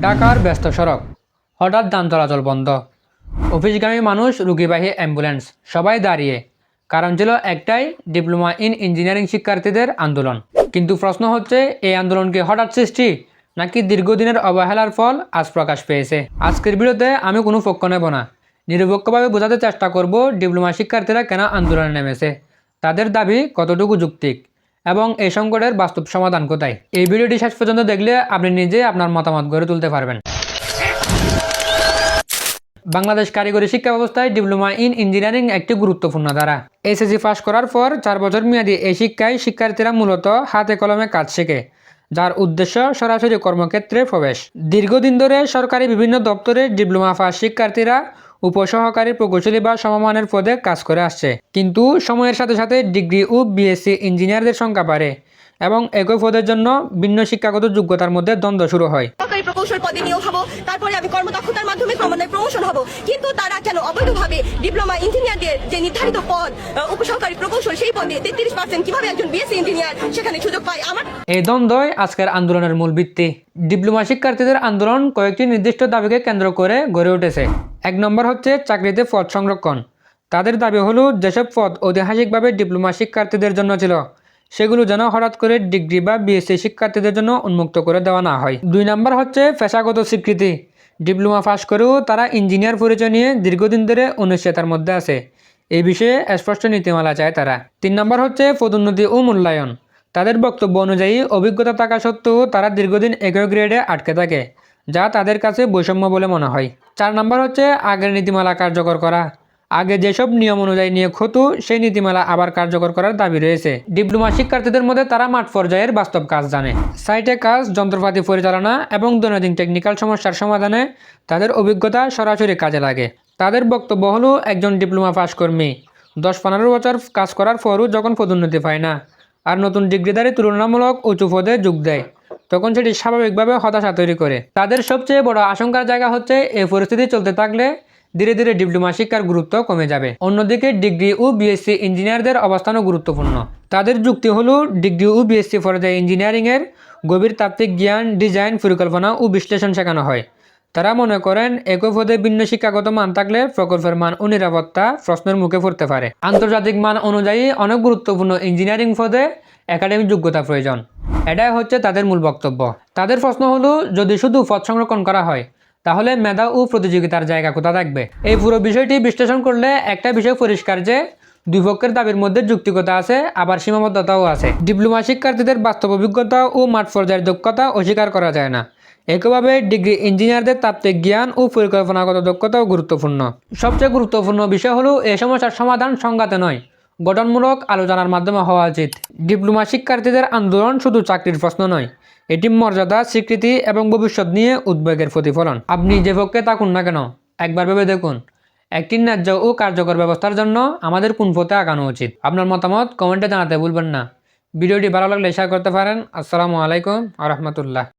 ঢাকার ব্যস্ত সড়ক। হঠাৎ যান চলাচল বন্ধ। অফিসগামী মানুষ, রুগীবাহী অ্যাম্বুলেন্স, সবাই দাঁড়িয়ে। কারণ ছিল একটাই ডিপ্লোমা ইন ইঞ্জিনিয়ারিং শিক্ষার্থীদের আন্দোলন। কিন্তু প্রশ্ন হচ্ছে, এই আন্দোলনকে হঠাৎ সৃষ্টি, নাকি দীর্ঘদিনের অবহেলার ফল আজ প্রকাশ পেয়েছে? আজকের ভিডিওতে আমি কোনো পক্ষ নেব না। নিরপেক্ষভাবে বোঝাতে চেষ্টা করব, ডিপ্লোমা শিক্ষার্থীরা কেন আন্দোলনে নেমেছে? তাদের দাবি কতটুকু যৌক্তিক? এবং এই সংকটের বাস্তব সমাধান কোথায়? এই ভিডিওটি শেষ পর্যন্ত দেখলে আপনি নিজে আপনার মতামত গড়ে তুলতে পারবেন। বাংলাদেশ কারিগরি শিক্ষা ব্যবস্থায় ডিপ্লোমা ইন ইঞ্জিনিয়ারিং একটি গুরুত্বপূর্ণ ধারা। এসএসসি পাস করার পর চার বছর মেয়াদী এই শিক্ষায় শিক্ষার্থীরা মূলত হাতে কলমে কাজ শেখে, যার উদ্দেশ্য সরাসরি কর্মক্ষেত্রে প্রবেশ। দীর্ঘদিন ধরে সরকারি বিভিন্ন দপ্তরে ডিপ্লোমা পাস শিক্ষার্থীরা উপসহকারী প্রকৌশলী বা সমমানের পদে কাজ করে আসছে। কিন্তু সময়ের সাথে সাথে ডিগ্রি ও বিএসসি ইঞ্জিনিয়ারদের সংখ্যা বাড়ে এবং একই পদের জন্য ভিন্ন শিক্ষাগত যোগ্যতার মধ্যে দ্বন্দ্ব শুরু হয়। সরকারি প্রকৌশল পদে নিয়োগ হব, তারপরে আমি কর্মদক্ষতার মাধ্যমে ক্রমান্বয়ে প্রমোশন হব। কিন্তু তারা কেন অবৈধভাবে ডিপ্লোমা ইঞ্জিনিয়ারদের যে নির্ধারিত পদ উপসহকারী প্রকৌশল সেই পদে তেত্রিশ পার্সেন্ট কীভাবে একজন বিএসসি ইঞ্জিনিয়ার সেখানে সুযোগ পায়? আমার এই দ্বন্দ্বই আজকের আন্দোলনের মূল ভিত্তি। ডিপ্লোমা শিক্ষার্থীদের আন্দোলন কয়েকটি নির্দিষ্ট দাবিকে কেন্দ্র করে গড়ে উঠেছে। এক নম্বর হচ্ছে চাকরিতে পদ সংরক্ষণ। তাদের দাবি হলো, যেসব পদ ঐতিহাসিকভাবে ডিপ্লোমা শিক্ষার্থীদের জন্য ছিল, সেগুলো যেন হঠাৎ করে ডিগ্রি বা বিএসসি শিক্ষার্থীদের জন্য উন্মুক্ত করে দেওয়া না হয়। দুই নম্বর হচ্ছে পেশাগত স্বীকৃতি। ডিপ্লোমা পাশ করেও তারা ইঞ্জিনিয়ার পরিচয় নিয়ে দীর্ঘদিন ধরে অনিশ্চয়তার মধ্যে আছে। এই বিষয়ে স্পষ্ট নীতিমালা চায় তারা। তিন নম্বর হচ্ছে পদোন্নতি ও মূল্যায়ন। তাদের বক্তব্য অনুযায়ী অভিজ্ঞতা থাকা সত্ত্বেও তারা দীর্ঘদিন একই গ্রেডে আটকে থাকে, যা তাদের কাছে বৈষম্য বলে মনে হয়। চার নম্বর হচ্ছে আগের নীতিমালা কার্যকর করা। আগে যেসব নিয়ম অনুযায়ী নিয়োগ হতো, সেই নীতিমালা আবার কার্যকর করার দাবি রয়েছে। ডিপ্লোমা শিক্ষার্থীদের মধ্যে তারা মাঠ পর্যায়ের বাস্তব কাজ জানে। সাইটে কাজ, যন্ত্রপাতি পরিচালনা এবং দৈনন্দিন টেকনিক্যাল সমস্যার সমাধানে তাদের অভিজ্ঞতা সরাসরি কাজে লাগে। তাদের বক্তব্য হলো, একজন ডিপ্লোমা পাশ কর্মী দশ পনেরো বছর কাজ করার পরও যখন পদোন্নতি পায় না, আর নতুন ডিগ্রিধারী তুলনামূলক উঁচু পদে যোগ দেয়, তখন সেটি স্বাভাবিকভাবে হতাশা তৈরি করে। তাদের সবচেয়ে বড় আশঙ্কার জায়গা হচ্ছে, এই পরিস্থিতি চলতে থাকলে ধীরে ধীরে ডিপ্লোমা শিক্ষার গুরুত্ব কমে যাবে। অন্যদিকে ডিগ্রি ও বিএসসি ইঞ্জিনিয়ারদের অবস্থানও গুরুত্বপূর্ণ। তাদের যুক্তি হলো, ডিগ্রি ও বিএসসি পর্যায়ে ইঞ্জিনিয়ারিংয়ের গভীর তাত্ত্বিক জ্ঞান, ডিজাইন, পরিকল্পনা ও বিশ্লেষণ শেখানো হয়। তারা মনে করেন, একই পদে ভিন্ন শিক্ষাগত মান থাকলে প্রকল্পের মান ও নিরাপত্তা প্রশ্নের মুখে পড়তে পারে। আন্তর্জাতিক মান অনুযায়ী অনেক গুরুত্বপূর্ণ ইঞ্জিনিয়ারিং পদে একাডেমিক যোগ্যতা প্রয়োজন। এটাই হচ্ছে তাদের মূল বক্তব্য। তাদের প্রশ্ন হলো, যদি শুধু পদ সংরক্ষণ করা হয়, তাহলে মেধা ও প্রতিযোগিতার জায়গা কোথা থাকবে? এই পুরো বিষয়টি বিশ্লেষণ করলে একটা বিষয় পরিষ্কার যে দুই পক্ষের দাবির মধ্যে যুক্তিকতা আছে, আবার সীমাবদ্ধতাও আছে। ডিপ্লোমা শিক্ষার্থীদের বাস্তব অভিজ্ঞতা ও মাঠ পর্যায়ের দক্ষতা অস্বীকার করা যায় না। একইভাবে ডিগ্রি ইঞ্জিনিয়ারদের তাত্ত্বিক জ্ঞান ও পরিকল্পনাগত দক্ষতাও গুরুত্বপূর্ণ। সবচেয়ে গুরুত্বপূর্ণ বিষয় হলো, এ সমস্যার সমাধান সংঘাতে নয়, গঠনমূলক আলোচনার মাধ্যমে হওয়া উচিত। ডিপ্লোমা শিক্ষার্থীদের আন্দোলন শুধু চাকরির প্রশ্ন নয়, এটি মর্যাদা, স্বীকৃতি এবং ভবিষ্যৎ নিয়ে উদ্বেগের প্রতিফলন। আপনি যে পক্ষে থাকুন না কেন, একবার ভেবে দেখুন, একটি ন্যায্য ও কার্যকর ব্যবস্থার জন্য আমাদের কোন পথে আগানো উচিত। আপনার মতামত কমেন্টে জানাতে ভুলবেন না। ভিডিওটি ভালো লাগলে শেয়ার করতে পারেন। আসসালামু আলাইকুম আ রহমতুল্লাহ।